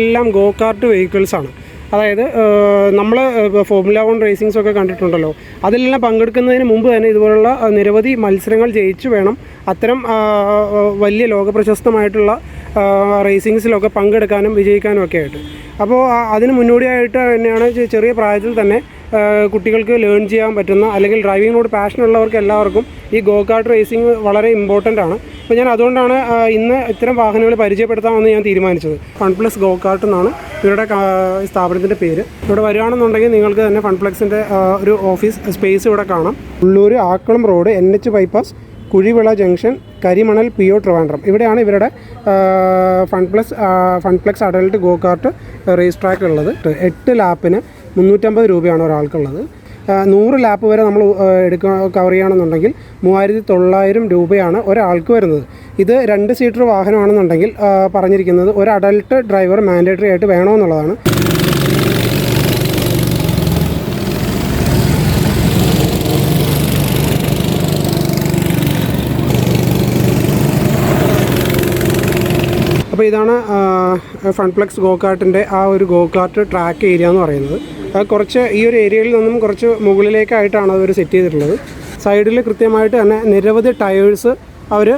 ഇതെല്ലാം go cart vehicles ആണ്. അതായത് നമ്മൾ ഫോർമുല വൺ റേസിങ്സ് ഒക്കെ കണ്ടിട്ടുണ്ടല്ലോ. അതിലെല്ലാം പങ്കെടുക്കുന്നതിന് മുമ്പ് തന്നെ ഇതുപോലുള്ള നിരവധി മത്സരങ്ങൾ ജയിച്ചു വേണം. അത്തരം വലിയ ലോകപ്രശസ്തമായിട്ടുള്ള പ്രശസ്തമായിട്ടുള്ള റേസിങ്സിലൊക്കെ പങ്കെടുക്കാനും വിജയിക്കാനും ഒക്കെ ആയിട്ട്. അപ്പോൾ അതിന് മുന്നോടിയായിട്ട് തന്നെയാണ് ചെറിയ പ്രായത്തിൽ തന്നെ കുട്ടികൾക്ക് ലേൺ ചെയ്യാൻ പറ്റുന്ന അല്ലെങ്കിൽ ഡ്രൈവിങ്ങിനോട് പാഷനുള്ളവർക്ക് എല്ലാവർക്കും ഈ ഗോ കാർട്ട് റേസിംഗ് വളരെ ഇമ്പോർട്ടന്റ് ആണ്. അപ്പോൾ ഞാൻ അതുകൊണ്ടാണ് ഇന്ന് ഇത്തരം വാഹനങ്ങൾ പരിചയപ്പെടുത്താമെന്ന് ഞാൻ തീരുമാനിച്ചത്. ഫൺ പ്ലസ് ഗോ കാർട്ട് എന്നാണ് ഇവരുടെ സ്ഥാപനത്തിന്റെ പേര്. ഇവിടെ വരികയാണെന്നുണ്ടെങ്കിൽ നിങ്ങൾക്ക് തന്നെ ഫൺപ്ലക്സിന്റെ ഒരു ഓഫീസ് സ്പേസ് ഇവിടെ കാണാം. Ulloor Akkulam road N H bypass Kuzhivila junction Karimanal P O Trivandrum. ഇവിടെയാണ് ഇവരുടെ fun plus fun plex adult go kart race track ഉള്ളത്. എട്ട് ലാപ്പിന് മുന്നൂറ്റമ്പത് രൂപയാണ് ഒരാൾക്കുള്ളത്. നൂറ് ലാപ്പ് വരെ നമ്മൾ എടുക്കുക കവർ ചെയ്യുകയാണെന്നുണ്ടെങ്കിൽ മൂവായിരത്തി തൊള്ളായിരം രൂപയാണ് ഒരാൾക്ക് വരുന്നത്. ഇത് രണ്ട് സീറ്റർ വാഹനമാണെന്നുണ്ടെങ്കിൽ പറഞ്ഞിരിക്കുന്നത് ഒരു അഡൽട്ട് ഡ്രൈവർ മാൻഡേറ്ററി ആയിട്ട് വേണമെന്നുള്ളതാണ്. അപ്പോൾ ഇതാണ് ഫൺപ്ലക്സ് ഗോ കാർട്ടിന്റെ ആ ഒരു ഗോ കാർട്ട് ട്രാക്ക് ഏരിയ എന്ന് പറയുന്നത്. അത് കുറച്ച് ഈ ഒരു ഏരിയയിൽ നിന്നും കുറച്ച് മുകളിലേക്കായിട്ടാണ് അവർ സെറ്റ് ചെയ്തിട്ടുള്ളത്. സൈഡിൽ കൃത്യമായിട്ട് തന്നെ നിരവധി ടയേഴ്സ് അവർ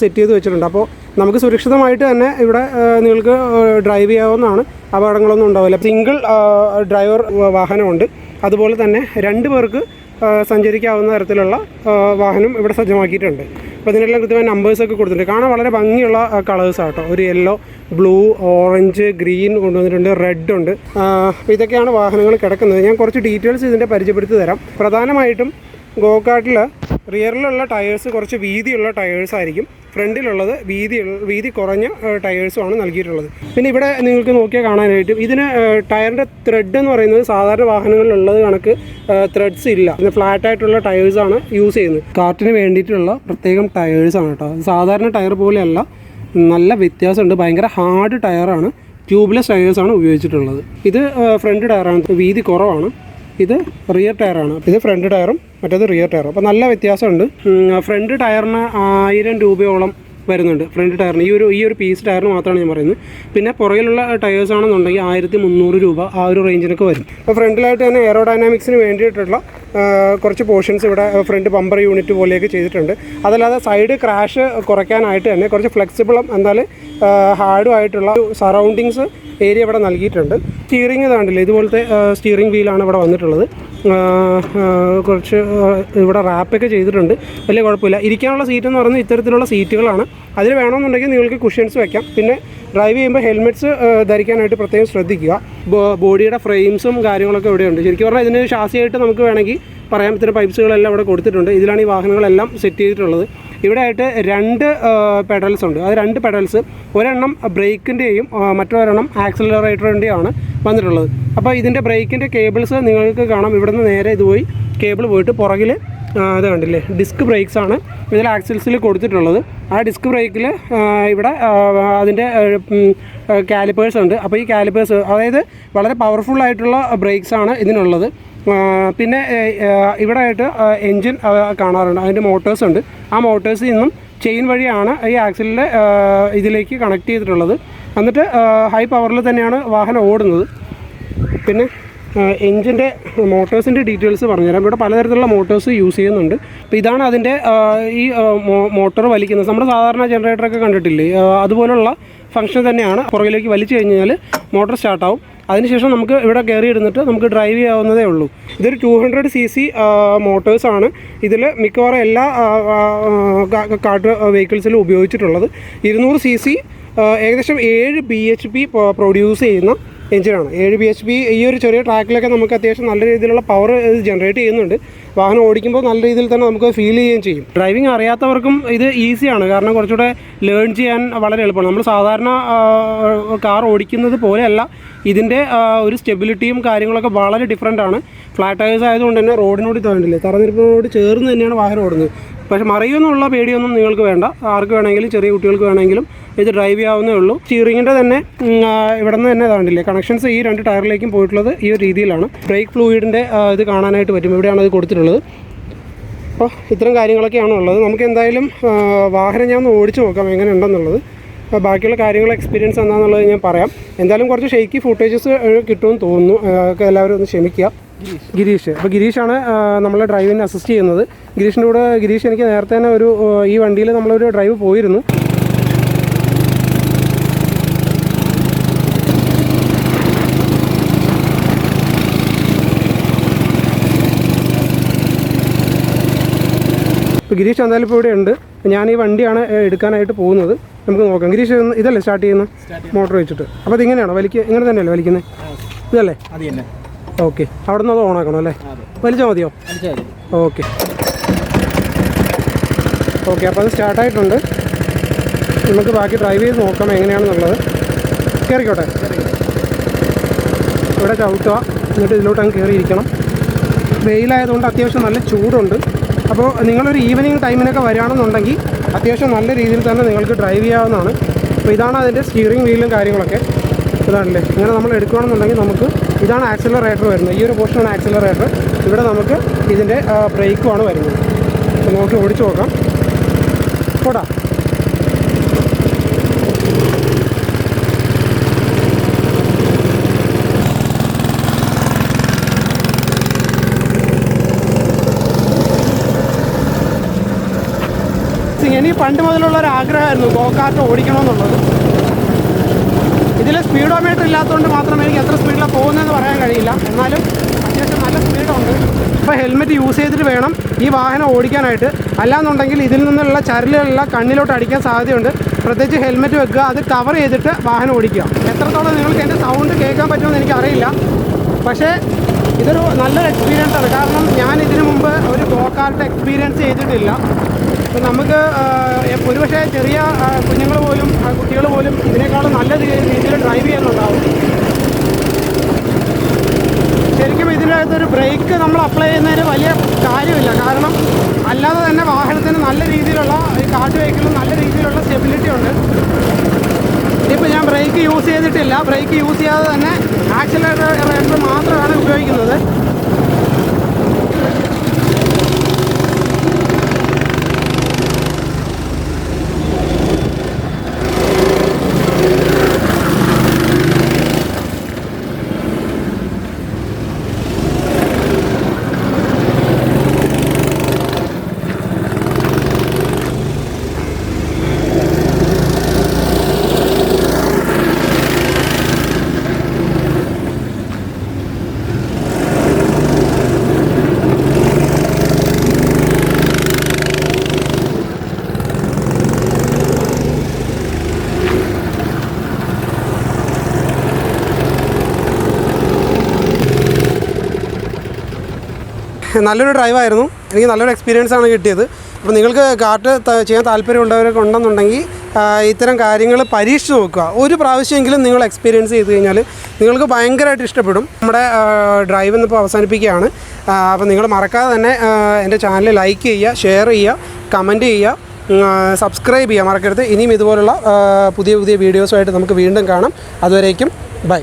സെറ്റ് ചെയ്ത് വെച്ചിട്ടുണ്ട്. അപ്പോൾ നമുക്ക് സുരക്ഷിതമായിട്ട് തന്നെ ഇവിടെ നിങ്ങൾക്ക് ഡ്രൈവ് ചെയ്യാവുന്നതാണ്. അപകടങ്ങളൊന്നും ഉണ്ടാവില്ല. സിംഗിൾ ഡ്രൈവർ വാഹനമുണ്ട്. അതുപോലെ തന്നെ രണ്ട് പേർക്ക് സഞ്ചരിക്കാവുന്ന തരത്തിലുള്ള വാഹനം ഇവിടെ സജ്ജമാക്കിയിട്ടുണ്ട്. അപ്പോൾ ഇതിനെല്ലാം കൃത്യമായ നമ്പേഴ്സൊക്കെ കൊടുത്തിട്ടുണ്ട്. കാണാൻ വളരെ ഭംഗിയുള്ള കളേഴ്സ് ആട്ടോ ഒരു യെല്ലോ ബ്ലൂ ഓറഞ്ച് ഗ്രീൻ കൊണ്ടുവന്നിട്ടുണ്ട് റെഡ് ഉണ്ട്. ഇതൊക്കെയാണ് വാഹനങ്ങൾ കിടക്കുന്നത്. ഞാൻ കുറച്ച് ഡീറ്റെയിൽസ് ഇതിന്റെ പരിചയപ്പെടുത്തി തരാം. പ്രധാനമായിട്ടും ഗോകാട്ടിൽ റിയറിലുള്ള ടയേഴ്സ് കുറച്ച് വീതിയുള്ള ടയേഴ്സ് ആയിരിക്കും. ഫ്രണ്ടിലുള്ളത് വീതി വീതി കുറഞ്ഞ ടയേഴ്സുമാണ് നൽകിയിട്ടുള്ളത്. പിന്നെ ഇവിടെ നിങ്ങൾക്ക് നോക്കിയാൽ കാണാനായിട്ട് ഇതിന് ടയറിന്റെ ത്രെഡ് എന്ന് പറയുന്നത് സാധാരണ വാഹനങ്ങളിലുള്ളത് കണക്ക് ത്രെഡ്സ് ഇല്ല. പിന്നെ ഫ്ലാറ്റ് ആയിട്ടുള്ള ടയേഴ്സാണ് യൂസ് ചെയ്യുന്നത്. കാർട്ടിന് വേണ്ടിയിട്ടുള്ള പ്രത്യേകം ടയേഴ്സാണ് കേട്ടോ. സാധാരണ ടയർ പോലെയല്ല. നല്ല വ്യത്യാസമുണ്ട്. ഭയങ്കര ഹാർഡ് ടയറാണ്. ട്യൂബ്ലെസ് ടയേഴ്സാണ് ഉപയോഗിച്ചിട്ടുള്ളത്. ഇത് ഫ്രണ്ട് ടയറാണ്. വീതി കുറവാണ്. ഇത് റിയർ ടയറാണ് ഇത് ഫ്രണ്ട് ടയറും മറ്റേത് റിയർ ടയറും അപ്പോൾ നല്ല വ്യത്യാസമുണ്ട്. ഫ്രണ്ട് ടയറിന് ആയിരം രൂപയോളം വരുന്നുണ്ട്. ഫ്രണ്ട് ടയറിന്. ഈ ഒരു ഈ ഒരു പീസ് ടയറിന് മാത്രമാണ് ഞാൻ പറയുന്നത്. പിന്നെ പുറകിലുള്ള ടയേഴ്സ് ആണെന്നുണ്ടെങ്കിൽ ആയിരത്തി മുന്നൂറ് രൂപ ആ ഒരു റേഞ്ചിനൊക്കെ വരും. അപ്പോൾ ഫ്രണ്ടിലായിട്ട് തന്നെ എയറോ ഡൈനാമിക്സിന് വേണ്ടിയിട്ടുള്ള കുറച്ച് പോർഷൻസ് ഇവിടെ ഫ്രണ്ട് ബമ്പർ യൂണിറ്റ് പോലെയൊക്കെ ചെയ്തിട്ടുണ്ട്. അതല്ലാതെ സൈഡ് ക്രാഷ് കുറയ്ക്കാനായിട്ട് തന്നെ കുറച്ച് ഫ്ലെക്സിബിളും എന്നാൽ ഹാർഡും ആയിട്ടുള്ള സറൗണ്ടിങ്സ് ഏരിയ ഇവിടെ നൽകിയിട്ടുണ്ട്. സ്റ്റിയറിംഗ് ഇതാണ്ടില്ലേ ഇതുപോലത്തെ സ്റ്റിയറിംഗ് വീലാണ് ഇവിടെ വന്നിട്ടുള്ളത്. കുറച്ച് ഇവിടെ റാപ്പൊക്കെ ചെയ്തിട്ടുണ്ട്. വലിയ കുഴപ്പമില്ല. ഇരിക്കാനുള്ള സീറ്റ് എന്ന് പറയുന്നത് ഇത്തരത്തിലുള്ള സീറ്റുകളാണ് അതിൽ വേണമെന്നുണ്ടെങ്കിൽ നിങ്ങൾക്ക് കുഷ്യൻസ് വെക്കാം. പിന്നെ ഡ്രൈവ് ചെയ്യുമ്പോൾ ഹെൽമെറ്റ്സ് ധരിക്കാനായിട്ട് പ്രത്യേകം ശ്രദ്ധിക്കുക. ബോഡിയുടെ ഫ്രെയിംസും കാര്യങ്ങളൊക്കെ ഇവിടെയുണ്ട്. ശരിക്കും പറഞ്ഞാൽ ഇതിന് ശാസിയായിട്ട് നമുക്ക് വേണമെങ്കിൽ പറയാം. ഇത്തരം പൈപ്സുകളെല്ലാം ഇവിടെ കൊടുത്തിട്ടുണ്ട്. ഇതിലാണ് ഈ വാഹനങ്ങളെല്ലാം സെറ്റ് ചെയ്തിട്ടുള്ളത്. ഇവിടെ ആയിട്ട് രണ്ട് പെഡൽസ് ഉണ്ട്. അത് രണ്ട് പെഡൽസ് ഒരെണ്ണം ബ്രേക്കിന്റെയും മറ്റൊരെണ്ണം ആക്സിലറേറ്ററിന്റെയും ആണ് വന്നിട്ടുള്ളത്. അപ്പോൾ ഇതിന്റെ ബ്രേക്കിന്റെ കേബിൾസ് നിങ്ങൾക്ക് കാണാം. ഇവിടെ നിന്ന് നേരെ ഇത് പോയി കേബിൾ പോയിട്ട് പുറകിൽ ഇത് കണ്ടില്ലേ? ഡിസ്ക് ബ്രേക്സ് ആണ് ഇതിൽ ആക്സിൽസിൽ കൊടുത്തിട്ടുള്ളത്. ആ ഡിസ്ക് ബ്രേക്കിൽ ഇവിടെ അതിന്റെ കാലിപ്പേഴ്സ് ഉണ്ട്. അപ്പോൾ ഈ കാലിപ്പേഴ്സ് അതായത് വളരെ പവർഫുൾ ആയിട്ടുള്ള ബ്രേക്സ് ആണ് ഇതിനുള്ളത്. പിന്നെ ഇവിടെ ആയിട്ട് എൻജിൻ കാണാറുണ്ട്. അതിന്റെ മോട്ടേഴ്സ് ഉണ്ട്. ആ മോട്ടേഴ്സിൽ നിന്നും ചെയിൻ വഴിയാണ് ഈ ആക്സിലിന്റെ ഇതിലേക്ക് കണക്ട് ചെയ്തിട്ടുള്ളത്. എന്നിട്ട് ഹൈ പവറിൽ തന്നെയാണ് വാഹനം ഓടുന്നത് പിന്നെ എഞ്ചിന്റെ മോട്ടേഴ്സിന്റെ ഡീറ്റെയിൽസ് പറഞ്ഞുതരാം ഇവിടെ പലതരത്തിലുള്ള മോട്ടേഴ്സ് യൂസ് ചെയ്യുന്നുണ്ട് അപ്പോൾ ഇതാണ് അതിന്റെ ഈ മോട്ടോർ വലിക്കുന്നത് നമ്മുടെ സാധാരണ ജനറേറ്ററൊക്കെ കണ്ടിട്ടില്ലേ അതുപോലുള്ള ഫംഗ്ഷൻ തന്നെയാണ് പുറകിലേക്ക് വലിച്ചു കഴിഞ്ഞാൽ മോട്ടോർ സ്റ്റാർട്ടാവും അതിനുശേഷം നമുക്ക് ഇവിടെ കയറി ഇരുന്നിട്ട് നമുക്ക് ഡ്രൈവ് ചെയ്യാവുന്നതേ ഉള്ളൂ ഇതൊരു ടു ഹൺഡ്രഡ് സി സി മോട്ടേഴ്സാണ് ഇതിൽ മിക്കവാറും എല്ലാ കാട്ട് വെഹിക്കിൾസിലും ഉപയോഗിച്ചിട്ടുള്ളത് ഇരുന്നൂറ് സി സി ഏകദേശം ഏഴ് ബി എച്ച് പി പ്രൊഡ്യൂസ് ചെയ്യുന്ന എഞ്ചിനാണ് ഏഴ് ബി എച്ച് പി ഈ ഒരു ചെറിയ ട്രാക്കിലൊക്കെ നമുക്ക് അത്യാവശ്യം നല്ല രീതിയിലുള്ള പവർ ഇത് ജനറേറ്റ് ചെയ്യുന്നുണ്ട്. വാഹനം ഓടിക്കുമ്പോൾ നല്ല രീതിയിൽ തന്നെ നമുക്ക് ഫീൽ ചെയ്യുകയും ചെയ്യും. ഡ്രൈവിംഗ് അറിയാത്തവർക്കും ഇത് ഈസിയാണ് കാരണം കുറച്ചുകൂടെ ലേൺ ചെയ്യാൻ വളരെ എളുപ്പമാണ്. നമ്മൾ സാധാരണ കാർ ഓടിക്കുന്നത് പോലെയല്ല. ഇതിന്റെ ഒരു സ്റ്റെബിലിറ്റിയും കാര്യങ്ങളൊക്കെ വളരെ ഡിഫറെന്റ് ഫ്ലാറ്റ് ടയേഴ്സ് ആയതുകൊണ്ട് തന്നെ റോഡിനോട് തോന്നില്ലേ തറനിരപ്പിനോട് ചേർന്ന് തന്നെയാണ് വാഹനം ഓടുന്നത്. പക്ഷേ മറിയുമെന്നുള്ള പേടിയൊന്നും നിങ്ങൾക്ക് വേണ്ട. ആർക്ക് വേണമെങ്കിലും ചെറിയ കുട്ടികൾക്ക് വേണമെങ്കിലും ഇത് ഡ്രൈവ് ചെയ്യാവുന്നേ ഉള്ളൂ. സ്റ്റിയറിങ്ങിന്റെ തന്നെ ഇവിടെ നിന്ന് തന്നെ ഇതാണ്ടില്ലേ? കണക്ഷൻസ് ഈ രണ്ട് ടയറിലേക്കും പോയിട്ടുള്ളത് ഈ ഒരു രീതിയിലാണ്. ബ്രേക്ക് ഫ്ലൂയിഡിന്റെ ഇത് കാണാനായിട്ട് പറ്റും. ഇവിടെയാണ് അത് കൊടുത്തിട്ടുള്ളത്. അപ്പോൾ ഇത്തരം കാര്യങ്ങളൊക്കെയാണ് ഉള്ളത്. നമുക്ക് എന്തായാലും വാഹനം ഞാൻ ഒന്ന് ഓടിച്ചു നോക്കാം എങ്ങനെ ഉണ്ടെന്നുള്ളത് അപ്പോൾ ബാക്കിയുള്ള കാര്യങ്ങൾ എക്സ്പീരിയൻസ് എന്താണെന്നുള്ളത് ഞാൻ പറയാം. എന്തായാലും കുറച്ച് ഷെയ്ക്കി ഫുട്ടേജസ് കിട്ടുമെന്ന് തോന്നുന്നു. എല്ലാവരും ഒന്ന് ക്ഷമിക്കുക. ഗിരീഷ്. അപ്പോൾ ഗിരീഷാണ് നമ്മളെ ഡ്രൈവിന് അസിസ്റ്റ് ചെയ്യുന്നത്. ഗിരീഷിന്റെ കൂടെ ഗിരീഷ് എനിക്ക് നേരത്തെ തന്നെ ഒരു ഈ വണ്ടിയിൽ നമ്മളൊരു ഡ്രൈവ് പോയിരുന്നു. ഇപ്പോൾ ഗിരീഷ് എന്തായാലും ഇപ്പോൾ ഇവിടെ ഉണ്ട്. ഞാൻ ഈ വണ്ടിയാണ് എടുക്കാനായിട്ട് പോകുന്നത്. നമുക്ക് നോക്കാം. ഗിരീഷ് ഇതല്ലേ സ്റ്റാർട്ട് ചെയ്യുന്നത്? മോട്ടോർ വെച്ചിട്ട്. അപ്പോൾ ഇതിങ്ങനെയാണോ വലിക്കുക ഇങ്ങനെ തന്നെയല്ലേ വലിക്കുന്നത് ഇതല്ലേ? ഓക്കെ. അവിടെ നിന്ന് അത് ഓണാക്കണം അല്ലേ? വലിച്ചാൽ മതിയോ? ഓക്കെ. ഓക്കെ അപ്പോൾ അത് സ്റ്റാർട്ടായിട്ടുണ്ട്. നമുക്ക് ബാക്കി ഡ്രൈവ് ചെയ്ത് നോക്കാം എങ്ങനെയാണെന്നുള്ളത്. കയറിക്കോട്ടെ ഇവിടെ ചവിട്ടുക. എന്നിട്ട് ഇതിലോട്ട് അങ്ങ് കയറിയിരിക്കണം വെയിലായതുകൊണ്ട് അത്യാവശ്യം നല്ല ചൂടുണ്ട്. അപ്പോൾ നിങ്ങളൊരു ഈവനിങ് ടൈമിനൊക്കെ വരികയാണെന്നുണ്ടെങ്കിൽ അത്യാവശ്യം നല്ല രീതിയിൽ തന്നെ നിങ്ങൾക്ക് ഡ്രൈവ് ചെയ്യാവുന്നതാണ്. അപ്പോൾ ഇതാണ് അതിന്റെ സ്റ്റിയറിംഗ് വീലും കാര്യങ്ങളൊക്കെ. ഇതാണല്ലേ ഇങ്ങനെ നമ്മൾ എടുക്കുകയാണെന്നുണ്ടെങ്കിൽ നമുക്ക് ഇതാണ് ആക്സിലറേറ്റർ വരുന്നത്. ഈ ഒരു പോർഷനാണ് ആക്സിലറേറ്റർ. ഇവിടെ നമുക്ക് ഇതിന്റെ ബ്രേക്കുമാണ് വരുന്നത്. നോക്കി ഓടിച്ചു നോക്കാം. പോടാ. എനിക്ക് പണ്ട് മുതലുള്ള ഒരു ആഗ്രഹമായിരുന്നു ഗോകാർട്ട് ഓടിക്കണമെന്നുള്ളത്. ഇതിൽ സ്പീഡോമീറ്റർ ഇല്ലാത്തതുകൊണ്ട് മാത്രമേ എനിക്ക് എത്ര സ്പീഡിലാണ് പോകുന്നതെന്ന് പറയാൻ കഴിയില്ല. എന്നാലും അത്യാവശ്യം നല്ല സ്പീഡുണ്ട്. ഇപ്പോൾ ഹെൽമെറ്റ് യൂസ് ചെയ്തിട്ട് വേണം ഈ വാഹനം ഓടിക്കാനായിട്ട്. അല്ലാന്നുണ്ടെങ്കിൽ ഇതിൽ നിന്നുള്ള ചരലുകളെല്ലാം കണ്ണിലോട്ട് അടിക്കാൻ സാധ്യതയുണ്ട്. പ്രത്യേകിച്ച് ഹെൽമെറ്റ് വെക്കുക അത് കവർ ചെയ്തിട്ട് വാഹനം ഓടിക്കുക. എത്രത്തോളം നിങ്ങൾക്ക് എന്റെ സൗണ്ട് കേൾക്കാൻ പറ്റുമെന്ന് എനിക്കറിയില്ല പക്ഷേ ഇതൊരു നല്ലൊരു എക്സ്പീരിയൻസാണ് കാരണം ഞാൻ ഇതിനു മുമ്പ് ഒരു ഗോകാർട്ട് എക്സ്പീരിയൻസ് ചെയ്തിട്ടില്ല. അപ്പോൾ നമുക്ക് ഒരുപക്ഷെ ചെറിയ കുഞ്ഞുങ്ങൾ പോലും കുട്ടികൾ പോലും ഇതിനേക്കാളും നല്ല രീതിയിൽ ഡ്രൈവ് ചെയ്യുന്നുണ്ടാവും ശരിക്കും ഇതിനകത്തൊരു ബ്രേക്ക് നമ്മൾ അപ്ലൈ ചെയ്യുന്നതിന് വലിയ കാര്യമില്ല. കാരണം അല്ലാതെ തന്നെ വാഹനത്തിന് നല്ല രീതിയിലുള്ള ഈ കാട്ട് വെഹിക്കിളിന് നല്ല രീതിയിലുള്ള സ്റ്റെബിലിറ്റി ഉണ്ട്. ഇപ്പോൾ ഞാൻ ബ്രേക്ക് യൂസ് ചെയ്തിട്ടില്ല. ബ്രേക്ക് യൂസ് ചെയ്യാതെ തന്നെ ആക്സിലേറ്റർ മാത്രമാണ് ഉപയോഗിക്കുന്നത്. നല്ലൊരു ഡ്രൈവായിരുന്നു. എനിക്ക് നല്ലൊരു എക്സ്പീരിയൻസ് ആണ് കിട്ടിയത്. അപ്പോൾ നിങ്ങൾക്ക് കാർട്ട് ചെയ്യാൻ താല്പര്യമുള്ളവരൊക്കെ ഉണ്ടെന്നുണ്ടെങ്കിൽ ഇത്തരം കാര്യങ്ങൾ പരീക്ഷിച്ച് നോക്കുക. ഒരു പ്രാവശ്യമെങ്കിലും നിങ്ങൾ എക്സ്പീരിയൻസ് ചെയ്ത് കഴിഞ്ഞാൽ നിങ്ങൾക്ക് ഭയങ്കരമായിട്ട് ഇഷ്ടപ്പെടും. നമ്മുടെ ഡ്രൈവ് ഇന്നിപ്പോൾ അവസാനിപ്പിക്കുകയാണ്. അപ്പോൾ നിങ്ങൾ മറക്കാതെ തന്നെ എന്റെ ചാനൽ ലൈക്ക് ചെയ്യുക ഷെയർ ചെയ്യുക കമന്റ് ചെയ്യുക സബ്സ്ക്രൈബ് ചെയ്യുക മറക്കരുത്. ഇനിയും ഇതുപോലുള്ള പുതിയ പുതിയ വീഡിയോസുമായിട്ട് നമുക്ക് വീണ്ടും കാണാം. അതുവരേക്കും ബൈ